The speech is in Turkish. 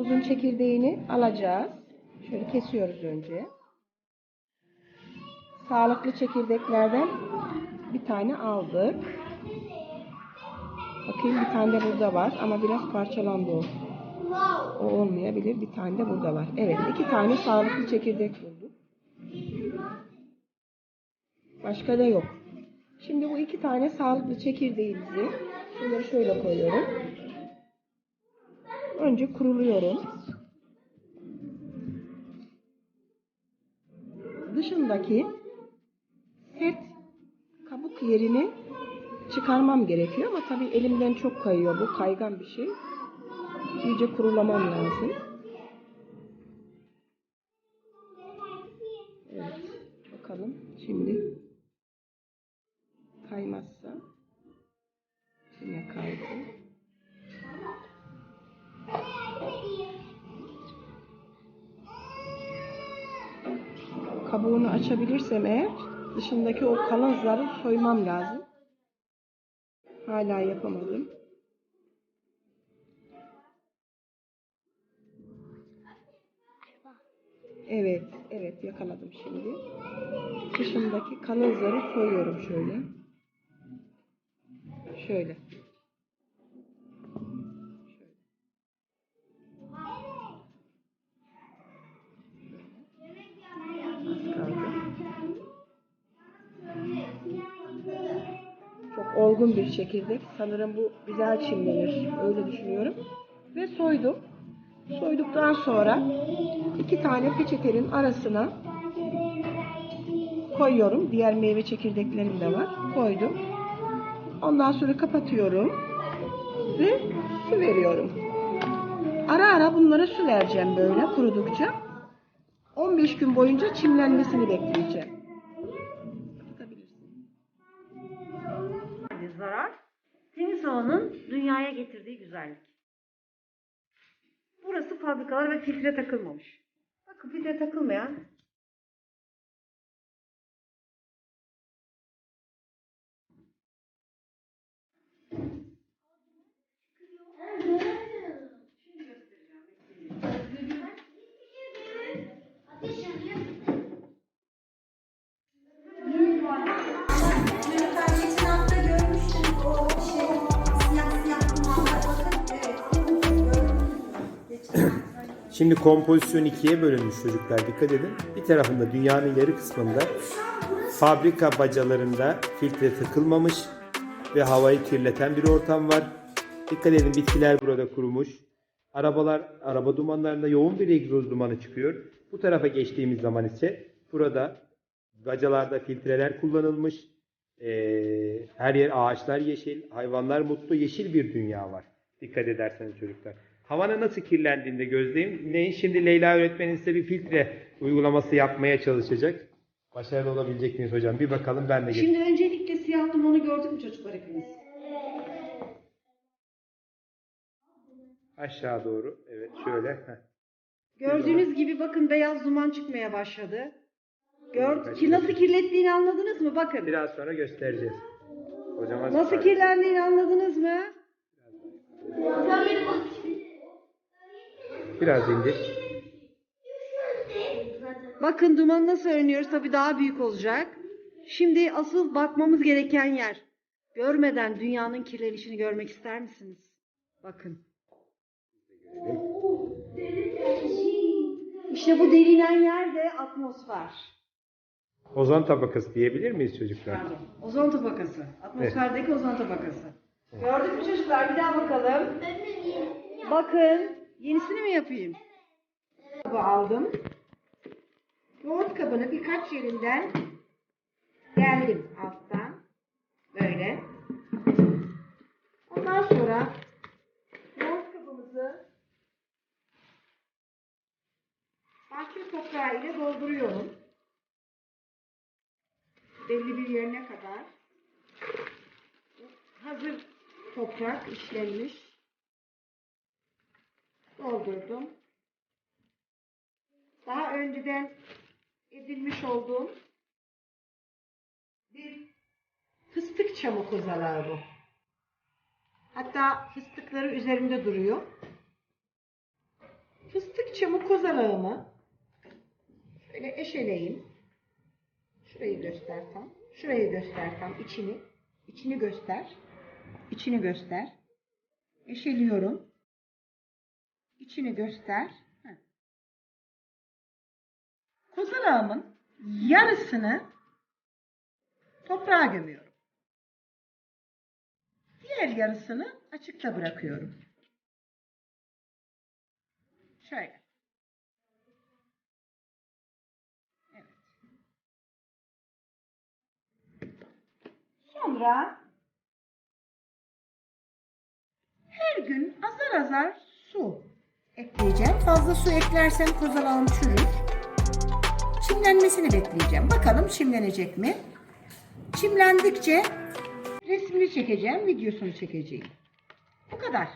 Uzun çekirdeğini alacağız. Şöyle kesiyoruz önce. Sağlıklı çekirdeklerden bir tane aldık. Bakayım bir tane de burada var ama biraz parçalandı o. O olmayabilir. Bir tane de burada var. Evet iki tane sağlıklı çekirdek bulduk. Başka da yok. Şimdi bu iki tane sağlıklı çekirdeğimizi şunları şöyle koyuyorum. Önce kuruluyorum. Dışındaki sert kabuk yerini çıkarmam gerekiyor ama tabii elimden çok kayıyor. Bu kaygan bir şey. İyice kurulamam lazım. Evet. Bakalım şimdi Kabuğunu açabilirsem eğer dışındaki o kalın zarı soymam lazım. Hala yapamadım. Evet, evet yakaladım şimdi. Dışındaki kalın zarı soyuyorum şöyle. Şöyle. Olgun bir çekirdek. Sanırım bu güzel çimlenir. Öyle düşünüyorum. Ve soydum. Soyduktan sonra iki tane peçetenin arasına koyuyorum. Diğer meyve çekirdeklerim de var. Koydum. Ondan sonra kapatıyorum. Ve su veriyorum. Ara ara bunlara su vereceğim böyle kurudukça. 15 gün boyunca çimlenmesini bekleyeceğim. Zarar. Temiz havanın dünyaya getirdiği güzellik. Burası fabrikalar ve filtre takılmamış. Bakın filtre takılmayan Şimdi kompozisyon ikiye bölünmüş çocuklar dikkat edin. Bir tarafında dünyanın yarı kısmında fabrika bacalarında filtre takılmamış ve havayı kirleten bir ortam var. Dikkat edin bitkiler burada kurumuş. Arabalar, araba dumanlarında yoğun bir egzoz dumanı çıkıyor. Bu tarafa geçtiğimiz zaman ise burada bacalarda filtreler kullanılmış. Ee, her yer ağaçlar yeşil, hayvanlar mutlu, yeşil bir dünya var. Dikkat ederseniz çocuklar. Havanın nasıl kirlendiğinde gözleyin. Ne? Şimdi Leyla öğretmenin size bir filtre uygulaması yapmaya çalışacak. Başarılı olabilecek miyiz hocam? Bir bakalım ben de Şimdi öncelikle siyah dumanı gördük mü çocuklar hepiniz? Aşağı doğru. Evet şöyle. Heh. Gördüğünüz gibi bakın beyaz duman çıkmaya başladı. Gör, Kaç ki nasıl kirlettiğini anladınız mı? Bakın. Biraz sonra göstereceğiz. Hocam az Nasıl kirlendiğini anladınız mı? Biraz indir. Bakın duman nasıl öğreniyoruz? Tabii daha büyük olacak. Şimdi asıl bakmamız gereken yer. Görmeden dünyanın kirlenişini görmek ister misiniz? Bakın. İşte bu delinen yer de atmosfer. Ozon tabakası diyebilir miyiz çocuklar? Pardon. Ozon tabakası. Atmosferdeki ozon tabakası. Gördük mü çocuklar? Bir daha bakalım. Bakın. Yenisini mi yapayım? Kabı aldım. Yoğurt kabını birkaç yerinden geldim alttan. Böyle. Ondan sonra yoğurt kabımızı bahçe toprağı ile dolduruyorum. Belli bir yerine kadar. Hazır toprak işlenmiş. Doldurdum daha önceden edilmiş olduğum bir fıstık çamı kozalağı bu. Hatta fıstıkları üzerinde duruyor. Fıstık çamı kozalağımı şöyle eşeleyeyim. Şurayı göster tam. Şurayı göster tam. içini. İçini göster. İçini göster. Eşeliyorum. İçini göster. Heh. Kozalağımın yarısını toprağa gömüyorum. Diğer yarısını açıkta bırakıyorum. Şöyle. Evet. Sonra her gün azar azar su ekleyeceğim. Fazla su eklersem kozalağım çürür. Çimlenmesini bekleyeceğim. Bakalım çimlenecek mi? Çimlendikçe resmini çekeceğim, videosunu çekeceğim. Bu kadar.